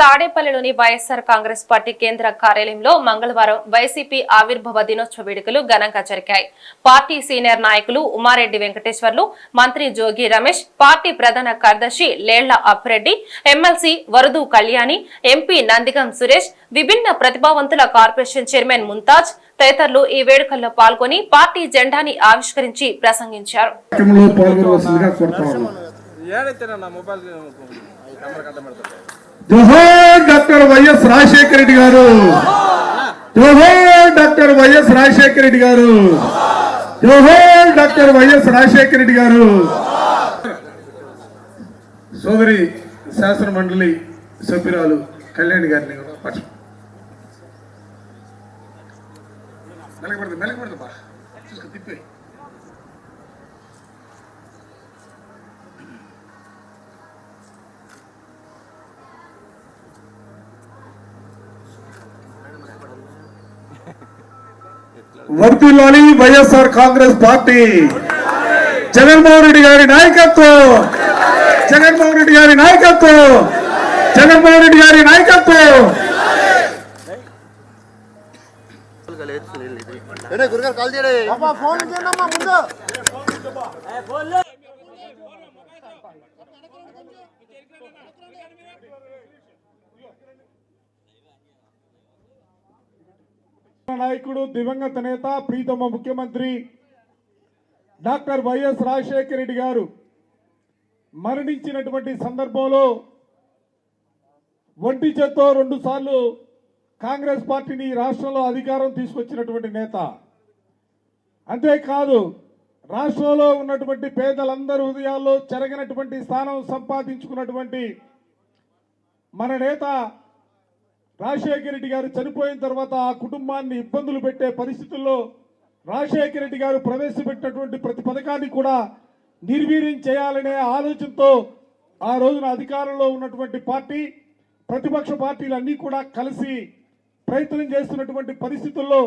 తాడేపల్లిలోని వైఎస్ఆర్ కాంగ్రెస్ పార్టీ కేంద్ర కార్యాలయంలో మంగళవారం వైసీపీ ఆవిర్భావ దినోత్సవ వేడుకలు ఘనంగా జరిగాయి. పార్టీ సీనియర్ నాయకులు ఉమారెడ్డి వెంకటేశ్వర్లు మంత్రి జోగి రమేష్ పార్టీ ప్రధాన కార్యదర్శి లేళ్ళ అప్పిరెడ్డి ఎమ్మెల్సీ వరదు కళ్యాణి ఎంపీ నందిగం సురేష్ విభిన్న ప్రతిభావంతుల కార్పొరేషన్ చైర్మన్ ముంతాజ్ తదితరులు ఈ వేడుకల్లో పాల్గొని పార్టీ జెండాని ఆవిష్కరించి ప్రసంగించారు. మొబైల్ కెమెరా కట్ట పెడతాడు జోహార్ doctor Y S Rajasekhara Reddy గారు. జోహార్ doctor Y S Rajasekhara Reddy గారు. జోహార్ doctor Y S Rajasekhara Reddy గారు. సోదరి శాసన మండలి సభ్యురాలు కళ్యాణి గారిని కూడా పట్టు మెలకపడదు మెలకపడదు బా. చూసుకో తిప్పే వర్తిల్లాలి YSR Congress party. Jaganmohan Reddy గారి నాయకత్వం. జగన్మోహన్ రెడ్డి గారి నాయకత్వం. జగన్మోహన్ రెడ్డి గారి నాయకత్వం. ఏడే గురుగారు కాల్ చేయడే ఫోన్ చేయండమ్మా ముందు నాయకుడు దివంగత నేత ప్రీతమ ముఖ్యమంత్రి డాక్టర్ వైఎస్ రాజశేఖర రెడ్డి గారు మరణించినటువంటి సందర్భంలో ఒంటి చేత్తో రెండు సార్లు కాంగ్రెస్ పార్టీని రాష్ట్రంలో అధికారం తీసుకొచ్చినటువంటి నేత. అంతేకాదు రాష్ట్రంలో ఉన్నటువంటి పేదలందరి హృదయాల్లో చెరగినటువంటి స్థానం సంపాదించుకున్నటువంటి మన నేత రాజశేఖర రెడ్డి గారు చనిపోయిన తర్వాత ఆ కుటుంబాన్ని ఇబ్బందులు పెట్టే పరిస్థితుల్లో రాజశేఖర రెడ్డి గారు ప్రవేశపెట్టినటువంటి ప్రతి పథకాన్ని కూడా నిర్వీర్యం చేయాలనే ఆలోచనతో ఆ రోజున అధికారంలో ఉన్నటువంటి పార్టీ ప్రతిపక్ష పార్టీలన్నీ కూడా కలిసి ప్రయత్నం చేస్తున్నటువంటి పరిస్థితుల్లో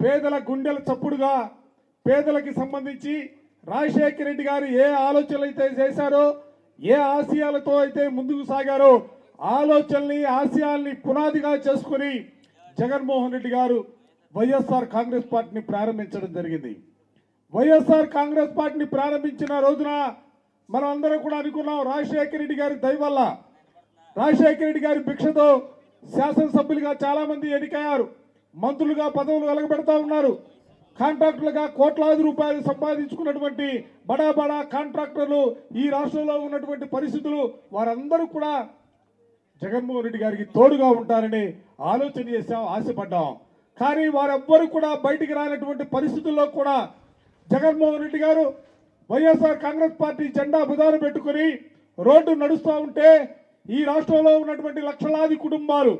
పేదల గుండెల చప్పుడుగా పేదలకి సంబంధించి రాజశేఖర రెడ్డి గారు ఏ ఆలోచనలు అయితే చేశారో ఏ ఆశయాలతో అయితే ముందుకు సాగారో ఆలోచనల్ని ఆశయాల్ని పునాదిగా చేసుకుని జగన్మోహన్ రెడ్డి గారు వైఎస్ఆర్ కాంగ్రెస్ పార్టీని ప్రారంభించడం జరిగింది. వైఎస్ఆర్ కాంగ్రెస్ పార్టీని ప్రారంభించిన రోజున మనం అందరం కూడా అనుకున్నాం రాజశేఖర రెడ్డి గారి దయవల్ల రాజశేఖర రెడ్డి గారి భిక్షతో శాసనసభ్యులుగా చాలా మంది ఎన్నికయ్యారు. మంత్రులుగా పదవులు వెలగబెడతా ఉన్నారు. కాంట్రాక్టర్లుగా కోట్లాది రూపాయలు సంపాదించుకున్నటువంటి బడా బడా కాంట్రాక్టర్లు ఈ రాష్ట్రంలో ఉన్నటువంటి పరిస్థితులు వారందరూ కూడా జగన్మోహన్ రెడ్డి గారికి తోడుగా ఉంటారని ఆలోచన చేశాం ఆశపడ్డాం. కానీ వారెవ్వరూ కూడా బయటికి రానటువంటి పరిస్థితుల్లో కూడా జగన్మోహన్ రెడ్డి గారు వైఎస్ఆర్ కాంగ్రెస్ పార్టీ జెండా బుధాన పెట్టుకుని రోడ్డు నడుస్తూ ఉంటే ఈ రాష్ట్రంలో ఉన్నటువంటి లక్షలాది కుటుంబాలు.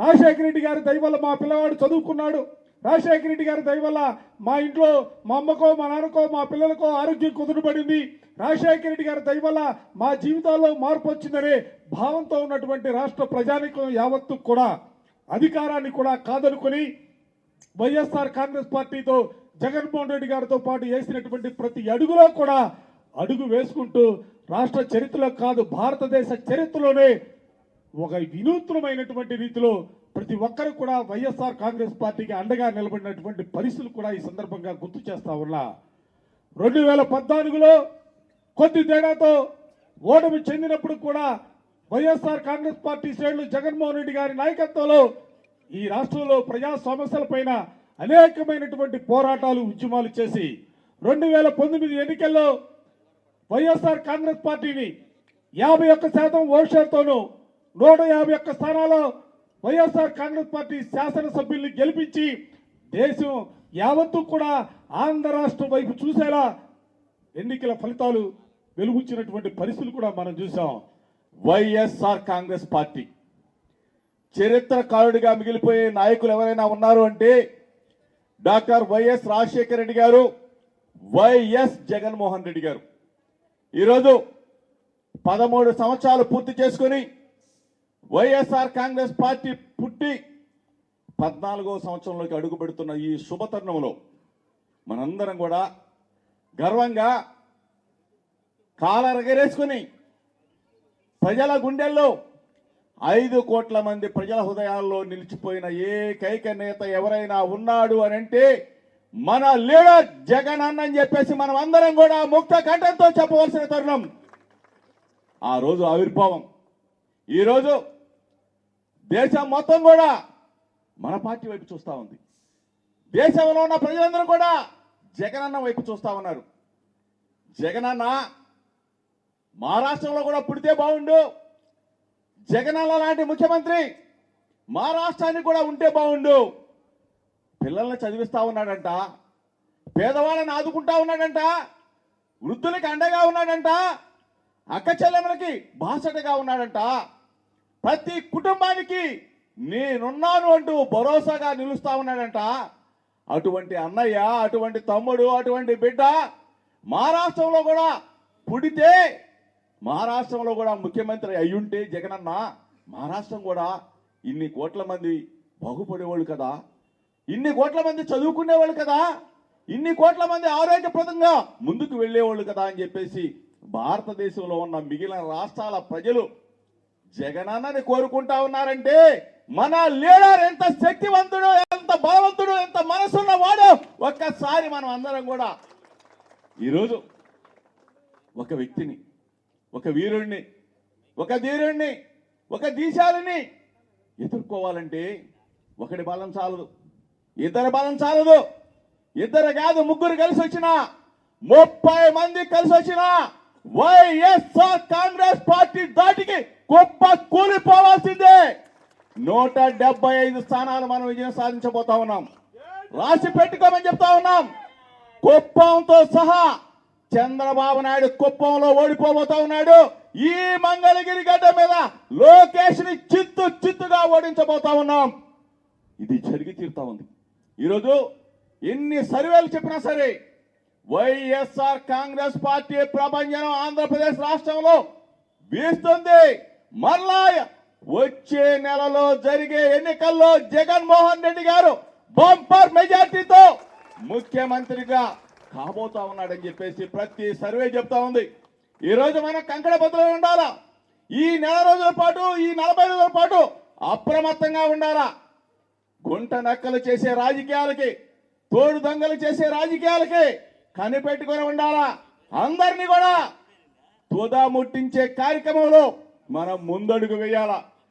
రాజశేఖర రెడ్డి గారి దయవల్ల మా పిల్లవాడు చదువుకున్నాడు. రాజశేఖర రెడ్డి గారి దయవల్ల మా ఇంట్లో మా అమ్మకో మా నాన్నకో మా పిల్లలకో ఆరోగ్యం కుదురుపడింది రాజశేఖర రెడ్డి గారి దయవల్ల మా జీవితాల్లో మార్పు వచ్చిందనే భావంతో ఉన్నటువంటి రాష్ట్ర ప్రజానికం యావత్తు కూడా అధికారాన్ని కూడా కాదనుకొని వైఎస్ఆర్ కాంగ్రెస్ పార్టీతో జగన్మోహన్ రెడ్డి గారితో పాటు వేసినటువంటి ప్రతి అడుగులో కూడా అడుగు వేసుకుంటూ రాష్ట్ర చరిత్రలో కాదు భారతదేశ చరిత్రలోనే ఒక వినూత్నమైనటువంటి రీతిలో ప్రతి ఒక్కరు కూడా వైఎస్ఆర్ కాంగ్రెస్ పార్టీకి అండగా నిలబడినటువంటి పరిస్థితులు కూడా ఈ సందర్భంగా గుర్తు చేస్తా ఉన్నా. రెండు వేల పద్నాలుగులో కొద్ది తేడాతో ఓటమి చెందినప్పుడు కూడా వైఎస్ఆర్ కాంగ్రెస్ పార్టీ శ్రేణులు జగన్మోహన్ రెడ్డి గారి నాయకత్వంలో ఈ రాష్ట్రంలో ప్రజా సమస్యలపైన అనేకమైనటువంటి పోరాటాలు ఉద్యమాలు చేసి రెండు వేల పంతొమ్మిది ఎన్నికల్లో వైఎస్ఆర్ కాంగ్రెస్ పార్టీని యాభై ఒక్క శాతం ఓట్ షేర్తోనూ నూట యాభై ఒక్క స్థానాల్లో వైఎస్ఆర్ కాంగ్రెస్ పార్టీ శాసనసభ్యుల్ని గెలిపించి దేశం యావత్తు కూడా ఆంధ్ర రాష్ట్రం వైపు చూసేలా ఎన్నికల ఫలితాలు వెలుగుచ్చినటువంటి పరిస్థితులు కూడా మనం చూసాం. వైఎస్ఆర్ కాంగ్రెస్ పార్టీ చరిత్రకారుడిగా మిగిలిపోయే నాయకులు ఎవరైనా ఉన్నారు అంటే డాక్టర్ వైఎస్ రాజశేఖర రెడ్డి గారు వైఎస్ జగన్మోహన్ రెడ్డి గారు. ఈరోజు పదమూడు సంవత్సరాలు పూర్తి చేసుకొని వైఎస్ఆర్ కాంగ్రెస్ పార్టీ పుట్టి పద్నాలుగో సంవత్సరంలోకి అడుగు పెడుతున్న ఈ శుభతరుణంలో మనందరం కూడా గర్వంగా కాలరగరేసుకుని ప్రజల గుండెల్లో ఐదు కోట్ల మంది ప్రజల హృదయాల్లో నిలిచిపోయిన ఏకైక నేత ఎవరైనా ఉన్నాడు అని అంటే మన లీడర్ జగన్ అన్నని చెప్పేసి మనం అందరం కూడా ముక్త కంఠంతో చెప్పవలసిన తరుణం. ఆ రోజు ఆవిర్భావం. ఈరోజు దేశం మొత్తం కూడా మన పార్టీ వైపు చూస్తూ ఉంది. దేశంలో ఉన్న ప్రజలందరూ కూడా జగనన్న వైపు చూస్తా ఉన్నారు. జగనన్న మహారాష్ట్రంలో కూడా పుడితే బాగుండు. జగనన్న లాంటి ముఖ్యమంత్రి మా రాష్ట్రానికి కూడా ఉంటే బాగుండు. పిల్లల్ని చదివిస్తా ఉన్నాడంట. పేదవాళ్ళని ఆదుకుంటా ఉన్నాడంట. వృద్ధులకి అండగా ఉన్నాడంట. అక్క చెల్లెమ్మలకి బాసటగా ఉన్నాడంట. ప్రతి కుటుంబానికి నేనున్నాను అంటూ భరోసాగా నిలుస్తా ఉన్నాడంట. అటువంటి అన్నయ్య అటువంటి తమ్ముడు అటువంటి బిడ్డ మహారాష్ట్రంలో కూడా పుడితే మహారాష్ట్రంలో కూడా ముఖ్యమంత్రి అయ్యుంటే జగనన్న మహారాష్ట్రం కూడా ఇన్ని కోట్ల మంది బాగుపడేవాళ్ళు కదా. ఇన్ని కోట్ల మంది చదువుకునేవాళ్ళు కదా. ఇన్ని కోట్ల మంది ఆరోగ్యప్రదంగా ముందుకు వెళ్ళేవాళ్ళు కదా అని చెప్పేసి భారతదేశంలో ఉన్న మిగిలిన రాష్ట్రాల ప్రజలు జగనన్నని కోరుకుంటా ఉన్నారంటే మన లీడర్ ఎంత శక్తివంతుడు ఎంత బలవంతుడు ఎంత మనసున్న వాడు ఒక్కసారి మనం అందరం కూడా ఈరోజు ఒక వ్యక్తిని ఒక వీరుణ్ణి ఒక ధీరుణ్ణి ఒక దీశాలని ఎదుర్కోవాలంటే ఒకటి బలం చాలదు ఇద్దరు బలం చాలదు ఇద్దరు కాదు ముగ్గురు కలిసి వచ్చినా ముప్పై మంది కలిసి వచ్చినా వైఎస్ఆర్ కాంగ్రెస్ పార్టీ దాటికి గొప్ప కూలిపోవాల్సిందే. నూట డెబ్బై ఐదు స్థానాలు మనం విజయం సాధించబోతా ఉన్నాం. రాసి పెట్టుకోమని చెప్తా ఉన్నాం. కుప్పంతో సహా చంద్రబాబు నాయుడు కుప్పంలో ఓడిపోబోతా ఉన్నాడు. ఈ మంగళగిరి గడ్డ మీద లోకేష్ని చిత్తు చిత్తుగా ఓడించబోతా ఉన్నాం. ఇది జరిగి తీరుతా ఉంది. ఈరోజు ఎన్ని సర్వేలు చెప్పినా సరే వైఎస్ఆర్ కాంగ్రెస్ పార్టీ ప్రభంజనం ఆంధ్రప్రదేశ్ రాష్ట్రంలో వీస్తుంది. మరలా వచ్చే నెలలో జరిగే ఎన్నికల్లో జగన్మోహన్ రెడ్డి గారు బంపర్ మెజార్టీతో ముఖ్యమంత్రిగా కాబోతా ఉన్నాడని చెప్పేసి ప్రతి సర్వే చెప్తా ఉంది. ఈ రోజు మనం కంకణ బద్దలో ఉండాలా? ఈ నెల రోజుల పాటు ఈ నలభై రోజుల పాటు అప్రమత్తంగా ఉండాలా? గుంట నక్కలు చేసే రాజకీయాలకి తోడు దొంగలు చేసే రాజకీయాలకి కనిపెట్టుకొని ఉండాలా? అందరినీ కూడా తుదా ముట్టించే కార్యక్రమంలో మనం ముందడుగు వేయాలా?